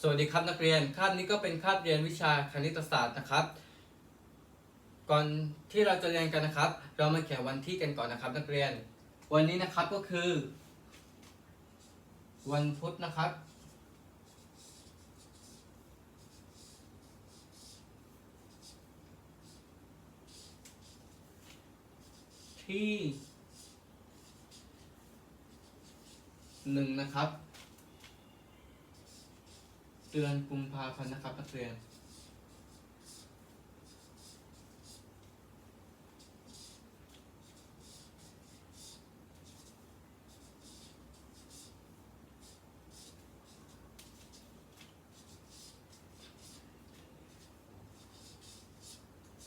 สวัสดีครับนักเรียนคาบนี้ก็เป็นคาบเรียนวิชาคณิตศาสตร์นะครับ ก่อนที่เราจะเรียนกันนะครับ เรามาเขียนวันที่กันก่อนนะครับ นักเรียน วันนี้นะครับก็คือ วันพุธนะครับ ที่หนึ่งนะครับ เดือนกุมภาพันธ์นะครับนักเรียน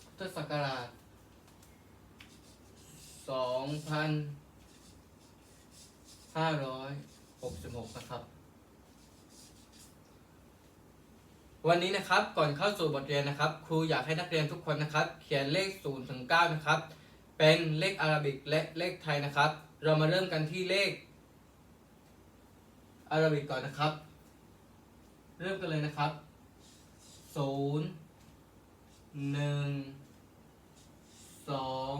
พุทธศักราชสองพันห้าร้อยหกสิบหกนะครับ วันนี้นะครับก่อนเข้าสู่บทเรียนนะครับ ครูอยากให้นักเรียนทุกคนนะครับ เขียนเลข0ถึง9นะครับ เป็นเลขอาราบิกและเลขไทยนะครับ เรามาเริ่มกันที่เลขอาราบิกก่อนนะครับ เริ่มกันเลยนะครับ 0 1สอง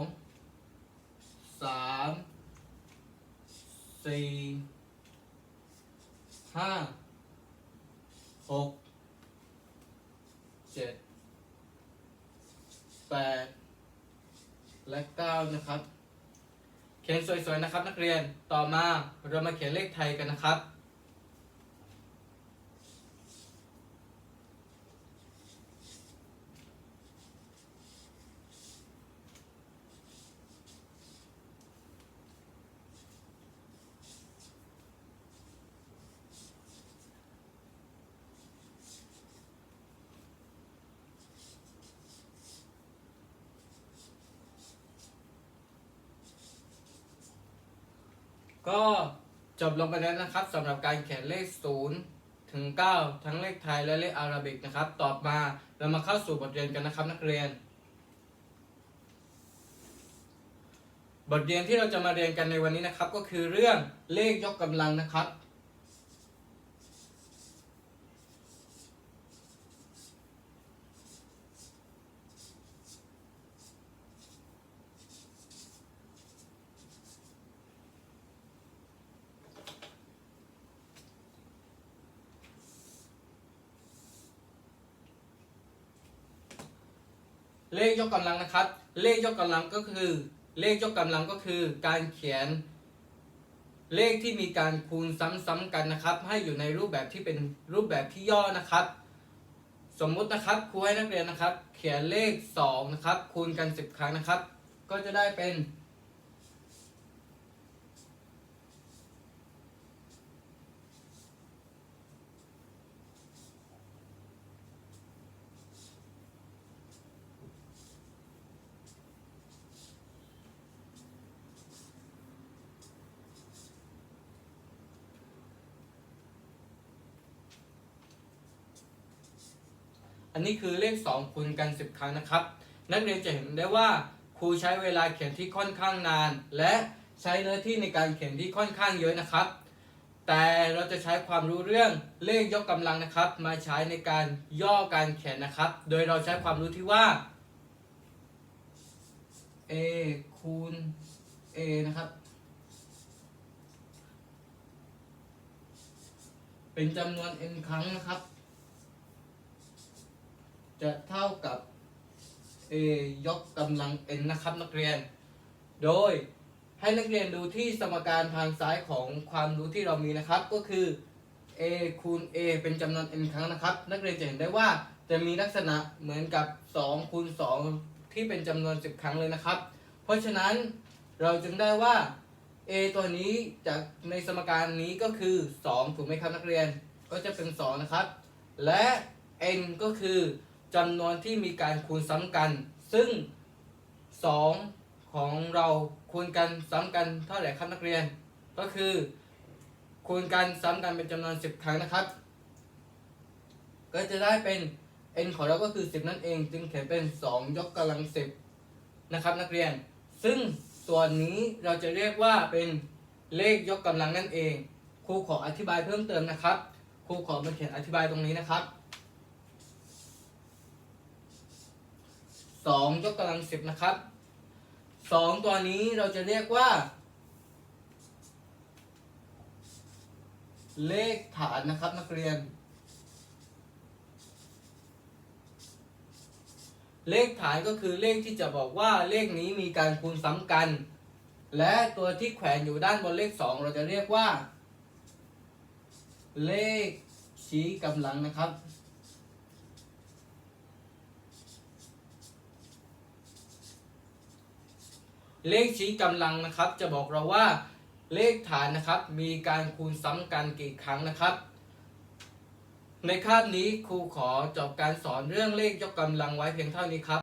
สามสี่ห้าหก เจ็ดแปดและเก้านะครับ เขียนสวยๆนะครับนักเรียนต่อมาเรามาเขียนเลขไทยกันนะครับ ก็จบลงไปแล้วนะครับสำหรับการเขียนเลข 0 ถึง 9 ทั้งเลขไทยและเลขอาราบิกนะครับ ต่อมาเรามาเข้าสู่บทเรียนกันนะครับนักเรียน บทเรียนที่เราจะมาเรียนกันในวันนี้นะครับ ก็คือเรื่องเลขยกกำลังนะครับ เลขยกกำลังนะครับ เลขยกกำลังก็คือ เลขยกกำลังก็คือ การเขียน เลขที่มีการคูณซ้ำๆกันนะครับ ให้อยู่ในรูปแบบที่เป็นรูปแบบที่ย่อนะครับ สมมุตินะครับครูให้นักเรียนนะครับ เขียนเลข2นะครับคูณกัน 10 ครั้งนะครับ ก็จะได้เป็น อันนี้คือเลข 2คูณกัน 10 ครั้งนะครับ นักเรียนจะเห็นได้ว่าครูใช้เวลาเขียนที่ค่อนข้างนาน และใช้เนื้อที่ในการเขียนที่ค่อนข้างเยอะนะครับ แต่เราจะใช้ความรู้เรื่องเลขยกกำลังนะครับ มาใช้ในการย่อการเขียนนะครับ โดยเราใช้ความรู้ที่ว่า a คูณ a นะครับ เป็นจำนวน n ครั้งนะครับ จะเท่ากับ a ยกกำลัง n นะครับนักเรียน โดยให้นักเรียนดูที่สมการทางซ้ายของความรู้ที่เรามีนะครับ ก็คือ a คูณ a เป็นจำนวน n ครั้งนะครับ นักเรียนจะเห็นได้ว่าจะมีลักษณะเหมือนกับ 2 คูณ 2 ที่เป็นจำนวน 10 ครั้งเลยนะครับ เพราะฉะนั้นเราจึงได้ว่า a ตัวนี้จากในสมการนี้ก็คือ 2 ถูกไหมครับนักเรียน ก็จะเป็น 2 นะครับ และ n ก็คือ จำนวนที่มีการคูณซ้ำกัน ซึ่ง 2 ของเราคูณกันซ้ำกันเท่าไหร่ครับนักเรียน ก็คือคูณกันซ้ำกันเป็นจำนวน 10 ครั้งนะครับ ก็จะได้เป็น n ของเราก็คือ 10 นั่นเอง จึงเขียนเป็น 2 ยกกำลัง 10 นะครับนักเรียน ซึ่งส่วนนี้เราจะเรียกว่าเป็นเลขยกกำลังนั่นเอง ครูขออธิบายเพิ่มเติมนะครับคครูขอมาเขียนอธิบายตรงนี้นะครับ สองยกกำลังสิบนะครับสองตัวนี้เราจะเรียกว่า เลขฐานนะครับนักเรียน เลขฐานก็คือเลขที่จะบอกว่าเลขนี้มีการคูณซ้ำกัน และตัวที่แขวนอยู่ด้านบนเลขสองเราจะเรียกว่า เลขชี้กำลังนะครับ เลขชี้กำลังนะครับ จะบอกเราว่าเลขฐานนะครับ มีการคูณซ้ำกันกี่ครั้งนะครับ ในคาบนี้ครูขอจบการสอนเรื่องเลขยกกำลังไว้เพียงเท่านี้ครับ